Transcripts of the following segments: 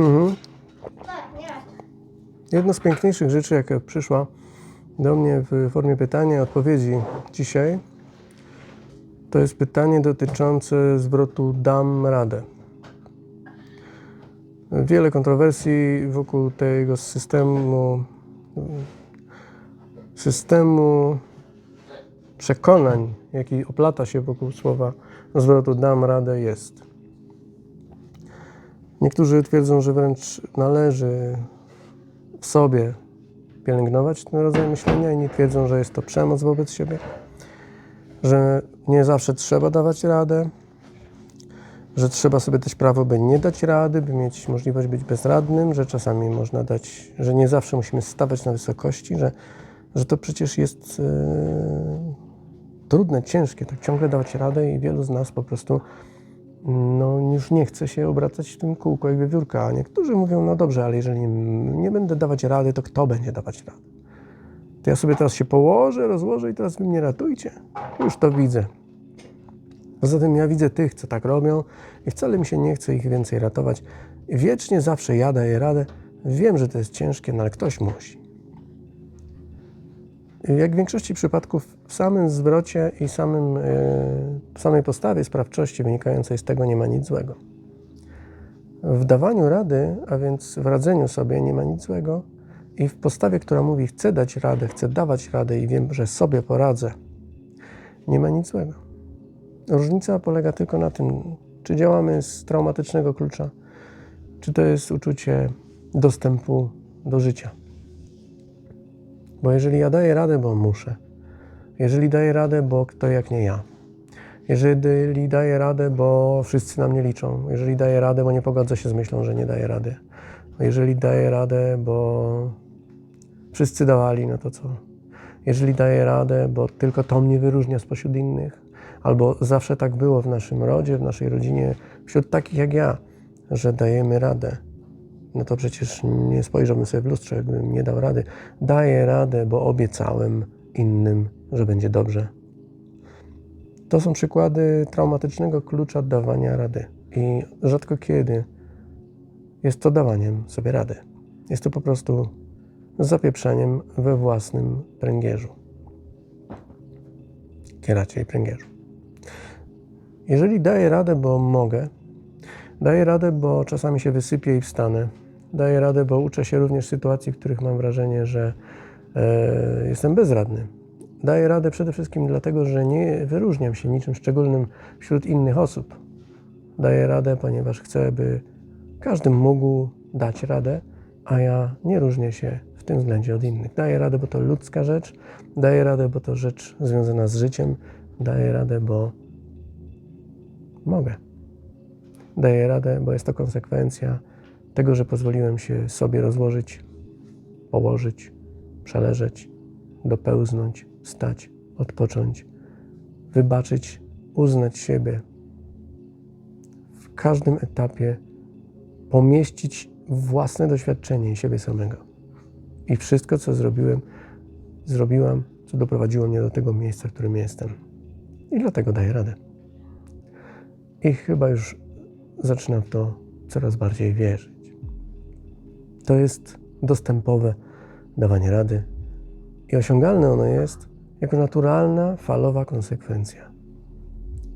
Mhm. Tak, nie. Jedno z piękniejszych rzeczy, jaka przyszła do mnie w formie pytania i odpowiedzi dzisiaj, to jest pytanie dotyczące zwrotu dam radę. Wiele kontrowersji wokół tego systemu, systemu przekonań, jaki oplata się wokół słowa zwrotu dam radę jest. Niektórzy twierdzą, że wręcz należy w sobie pielęgnować ten rodzaj myślenia, inni twierdzą, że jest to przemoc wobec siebie, że nie zawsze trzeba dawać radę, że trzeba sobie dać prawo, by nie dać rady, by mieć możliwość być bezradnym, że czasami można dać, że nie zawsze musimy stawać na wysokości, że, że to przecież jest e, trudne, ciężkie, tak ciągle dawać radę i wielu z nas po prostu no, już nie chce się obracać w tym kółku jak wiewiórka. A niektórzy mówią, no dobrze, ale jeżeli nie będę dawać rady, to kto będzie dawać rady? To ja sobie teraz się położę, rozłożę i teraz wy mnie ratujcie. Już to widzę. Poza tym ja widzę tych, co tak robią i wcale mi się nie chce ich więcej ratować. Wiecznie zawsze ja daję radę. Wiem, że to jest ciężkie, no ale ktoś musi. Jak w większości przypadków w samym zwrocie i samym, e, samej postawie sprawczości wynikającej z tego nie ma nic złego. W dawaniu rady, a więc w radzeniu sobie nie ma nic złego i w postawie, która mówi chcę dać radę, chcę dawać radę i wiem, że sobie poradzę, nie ma nic złego. Różnica polega tylko na tym, czy działamy z traumatycznego klucza, czy to jest uczucie dostępu do życia. Bo jeżeli ja daję radę, bo muszę, jeżeli daję radę, bo kto jak nie ja, jeżeli daję radę, bo wszyscy na mnie liczą, jeżeli daję radę, bo nie pogodzę się z myślą, że nie daję rady, jeżeli daję radę, bo wszyscy dawali, no to co? Jeżeli daję radę, bo tylko to mnie wyróżnia spośród innych, albo zawsze tak było w naszym rodzie, w naszej rodzinie, wśród takich jak ja, że dajemy radę, no to przecież nie spojrzałbym sobie w lustrze, jakbym nie dał rady. Daję radę, bo obiecałem innym, że będzie dobrze. To są przykłady traumatycznego klucza dawania rady. I rzadko kiedy jest to dawaniem sobie rady. Jest to po prostu zapieprzeniem we własnym pręgierzu. Kieracie i pręgierzu. Jeżeli daję radę, bo mogę, Daję radę, bo czasami się wysypię i wstanę. Daję radę, bo uczę się również sytuacji, w których mam wrażenie, że e, jestem bezradny. Daję radę przede wszystkim dlatego, że nie wyróżniam się niczym szczególnym wśród innych osób. Daję radę, ponieważ chcę, by każdy mógł dać radę, a ja nie różnię się w tym względzie od innych. Daję radę, bo to ludzka rzecz. Daję radę, bo to rzecz związana z życiem. Daję radę, bo mogę. Daję radę, bo jest to konsekwencja tego, że pozwoliłem się sobie rozłożyć, położyć, przeleżeć, dopełznąć, stać, odpocząć, wybaczyć, uznać siebie. W każdym etapie pomieścić własne doświadczenie i siebie samego. I wszystko, co zrobiłem, zrobiłam, co doprowadziło mnie do tego miejsca, w którym jestem. I dlatego daję radę. I chyba już zaczynam w to coraz bardziej wierzyć. To jest dostępowe dawanie rady i osiągalne ono jest jako naturalna, falowa konsekwencja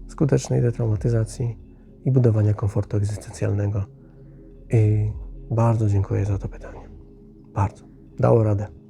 skutecznej detraumatyzacji i budowania komfortu egzystencjalnego. I bardzo dziękuję za to pytanie. Bardzo. Dało radę.